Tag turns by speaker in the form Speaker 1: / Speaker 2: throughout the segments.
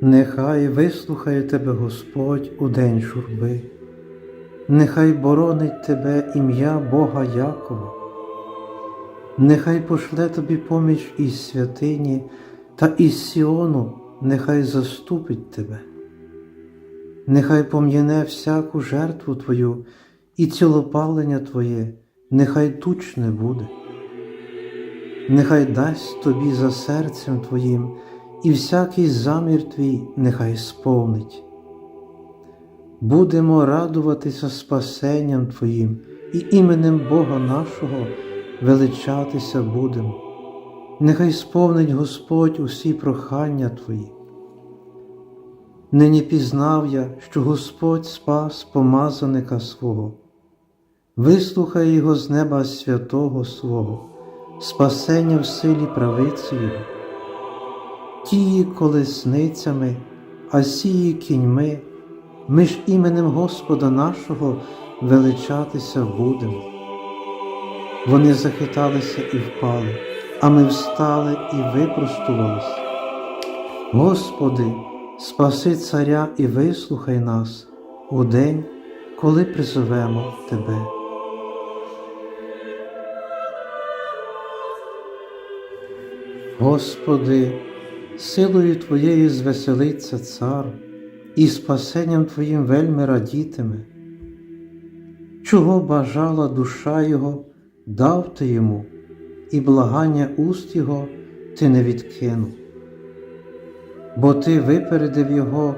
Speaker 1: Нехай вислухає тебе Господь у день журби, нехай боронить тебе ім'я Бога Якова, нехай пошле тобі поміч із святині та із Сіону, нехай заступить тебе, нехай пом'яне всяку жертву Твою і цілопалення Твоє, нехай тучне буде, нехай дасть тобі за серцем Твоїм і всякий замір твій нехай сповнить. Будемо радуватися спасенням Твоїм і іменем Бога нашого величатися будемо. Нехай сповнить Господь усі прохання Твої. Нині пізнав я, що Господь спас помазаника свого, вислухай його з неба святого свого, спасення в силі правиці Його тії колесницями, а сії кіньми, ми ж іменем Господа нашого величатися будемо. Вони захиталися і впали, а ми встали і випростувались. Господи, спаси царя і вислухай нас у день, коли призовемо Тебе. Господи, силою Твоєю звеселиться цар, і спасенням Твоїм вельми радітиме. Чого бажала душа Його, дав ти йому, і благання уст Його ти не відкинув, бо ти випередив Його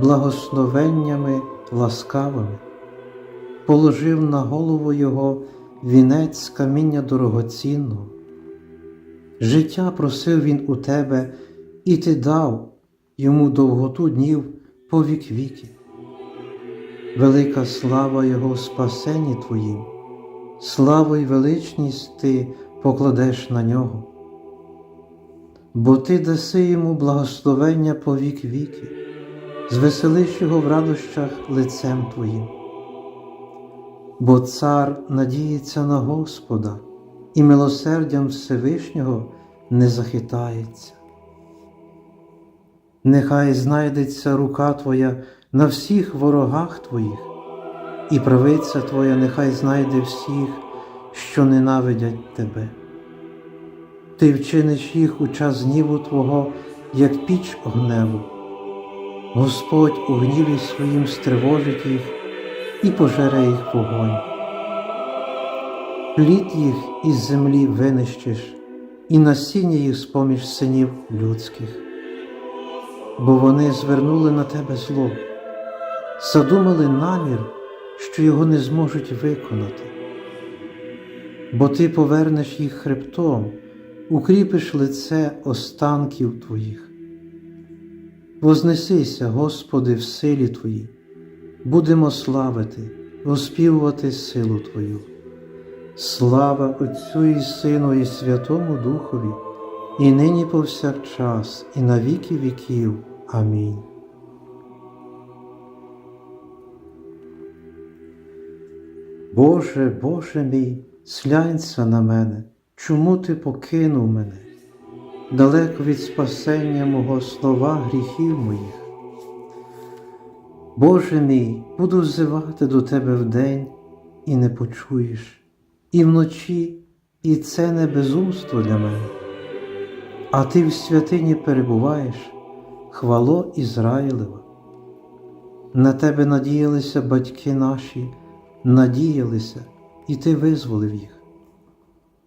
Speaker 1: благословеннями ласкавими, положив на голову Його вінець з каміння дорогоцінного. Життя просив він у тебе, і ти дав йому довготу днів по вік віки. Велика слава Його спасенні Твоїм, славу й величність Ти покладеш на нього, бо Ти даси йому благословення по вік віки, звеселиш його в радощах лицем Твоїм. Бо цар надіється на Господа і милосердям Всевишнього не захитається. Нехай знайдеться рука Твоя на всіх ворогах Твоїх, і правиця Твоя нехай знайде всіх, що ненавидять Тебе. Ти вчиниш їх у час гніву Твого, як піч гневу. Господь у гніві своїм стривожить їх і пожере їх вогонь. Плід їх із землі винищиш, і насіння їх з-поміж синів людських бо вони звернули на тебе зло, задумали намір, що його не зможуть виконати, бо ти повернеш їх хребтом, укріпиш лице останків твоїх. Вознесися, Господи, в силі Твоїй, будемо славити, оспівувати силу Твою. Слава Отцю і Сину, і Святому Духові і нині повсякчас, і на віки віків. Амінь. Боже, Боже мій, слянься на мене, чому ти покинув мене, далеко від спасення мого слова гріхів моїх. Боже мій, буду взивати до Тебе вдень і не почуєш, і вночі, і це не безумство для мене а ти в святині перебуваєш, хвало Ізраїлева. На тебе надіялися батьки наші, надіялися, і ти визволив їх.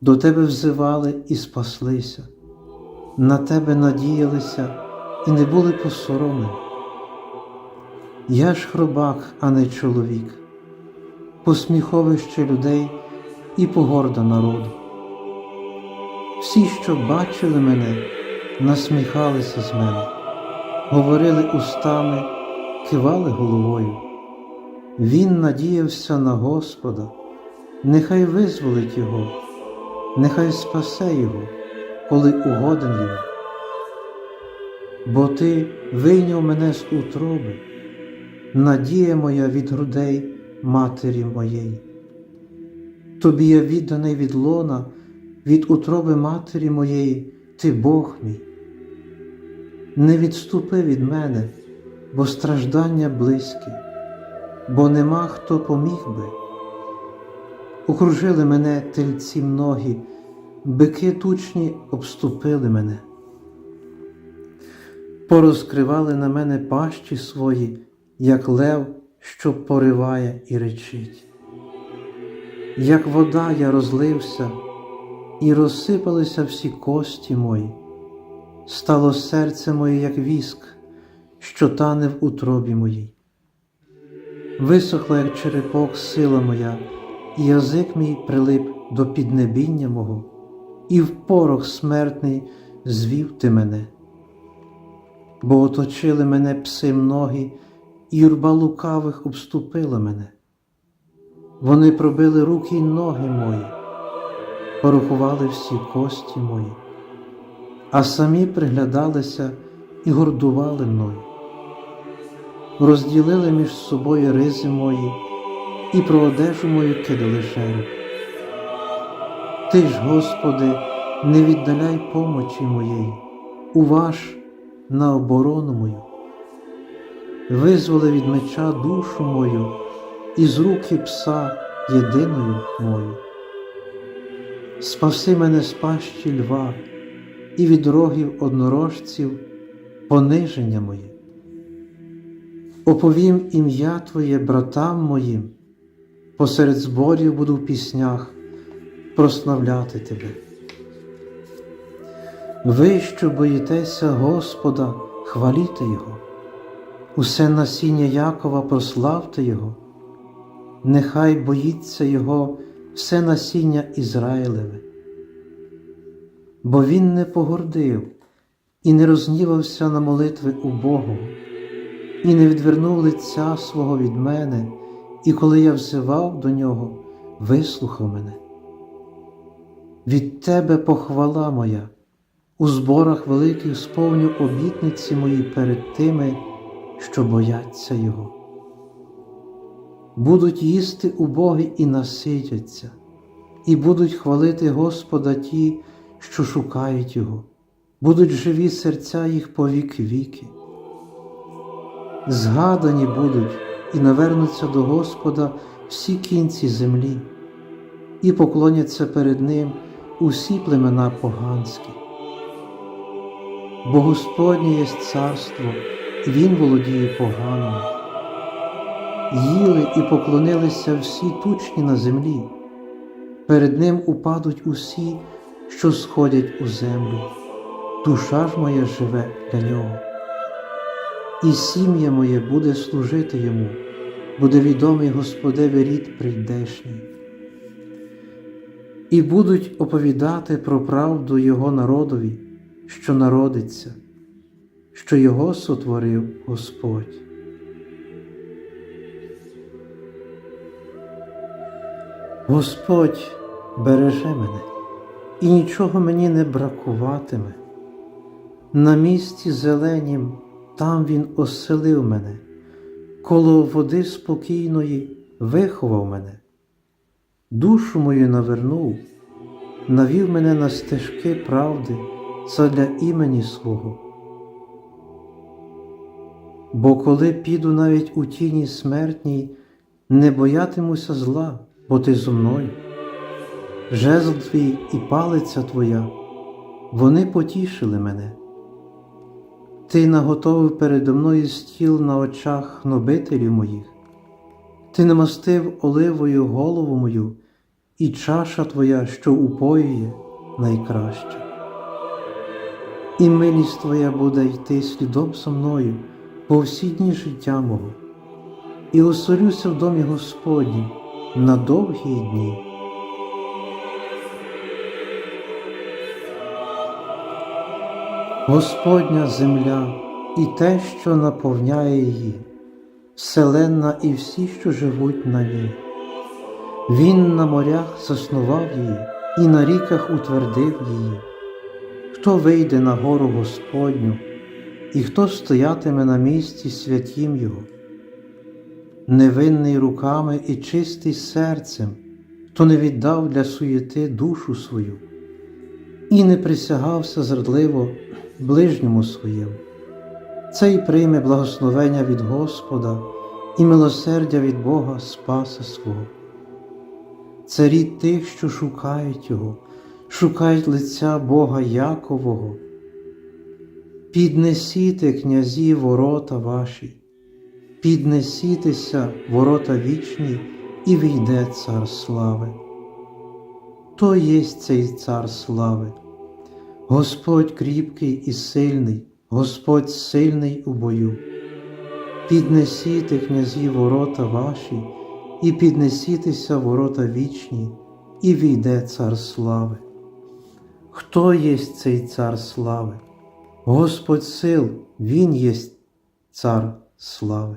Speaker 1: До тебе взивали і спаслися, на тебе надіялися і не були посоромлені. Я ж хробак, а не чоловік, посміховище людей і погорда народу. Всі, що бачили мене, насміхалися з мене, говорили устами, кивали головою. Він надіявся на Господа, нехай визволить Його, нехай спасе Його, коли угоден йому. Бо Ти вийняв мене з утроби, надія моя від грудей матері моєї. Тобі я відданий від лона від утроби матері моєї, ти Бог мій. не відступи від мене, бо страждання близькі, бо нема хто поміг би. Окружили мене тельці многі, бики тучні обступили мене, порозкривали на мене пащі свої, як лев, що пориває і речить. Як вода я розлився, і розсипалися всі кості мої, стало серце моє, як віск, що тане в утробі моїй. Висохла, як черепок, сила моя, і язик мій прилип до піднебіння мого, і в порох смертний звів ти мене, бо оточили мене пси многі, і юрба лукавих обступила мене. Вони пробили руки й ноги мої, порахували всі кості мої, а самі приглядалися і гордували мною, розділили між собою ризи мої і про одежу мою кидали жереб. Ти ж, Господи, не віддаляй помочі моєї, уваж на оборону мою, визволи від меча душу мою і з руки пса єдиною мою. Спаси мене з пащі льва і від рогів однорожців пониження моє. Оповім ім'я Твоє братам моїм, посеред зборів буду в піснях прославляти Тебе. Ви, що боїтеся Господа, хваліте Його, усе насіння Якова прославте Його, нехай боїться Його все насіння Ізраїлеве, бо Він не погордив і не рознівався на молитви у Богу, і не відвернув лиця свого від мене, і коли я взивав до нього, вислухав мене. Від Тебе похвала моя, у зборах великих сповню обітниці мої перед тими, що бояться Його. Будуть їсти убогі і наситяться, і будуть хвалити Господа ті, що шукають Його, будуть живі серця їх по вік віки. Згадані будуть і навернуться до Господа всі кінці землі, і поклоняться перед Ним усі племена поганські. Бо Господнє є царство, і Він володіє поганим. Їли і поклонилися всі тучні на землі, перед Ним упадуть усі, що сходять у землю, душа ж моя живе для нього. І сім'я моє буде служити йому, буде відомий Господеві рід прийдешній. І будуть оповідати про правду Його народові, що народиться, що Його сотворив Господь. Господь береже мене, і нічого мені не бракуватиме. На місці зеленім там Він оселив мене, коло води спокійної виховав мене, душу мою навернув, навів мене на стежки правди задля імені свого. Бо коли піду навіть у тіні смертній, не боятимуся зла, бо ти зо мною. Жезл твій і палиця твоя, вони потішили мене. Ти наготовив передо мною стіл на очах гнобителів моїх, ти намастив оливою голову мою, і чаша твоя, що упоює, найкраща. І милість твоя буде йти слідом со мною по всі дні життя мого, і оселюся в домі Господнім на довгі дні. Господня земля і те, що наповняє її, вселенна і всі, що живуть на ній. Він на морях заснував її і на ріках утвердив її. Хто вийде на гору Господню, і хто стоятиме на місці святім Його, невинний руками і чистий серцем, хто не віддав для суєти душу свою і не присягався зрадливо ближньому своєму, цей прийме благословення від Господа і милосердя від Бога Спаса свого. Це рід тих, що шукають Його, шукають лиця Бога Якового. Піднесіте, князі, ворота ваші, піднесітеся, ворота вічні, і війде цар слави. То єсть цей цар слави, Господь кріпкий і сильний, Господь сильний у бою. Піднесіте, князі, ворота ваші, і піднесітеся ворота вічні, і війде цар слави. Хто єсть цей цар слави? Господь сил, Він єсть цар слави.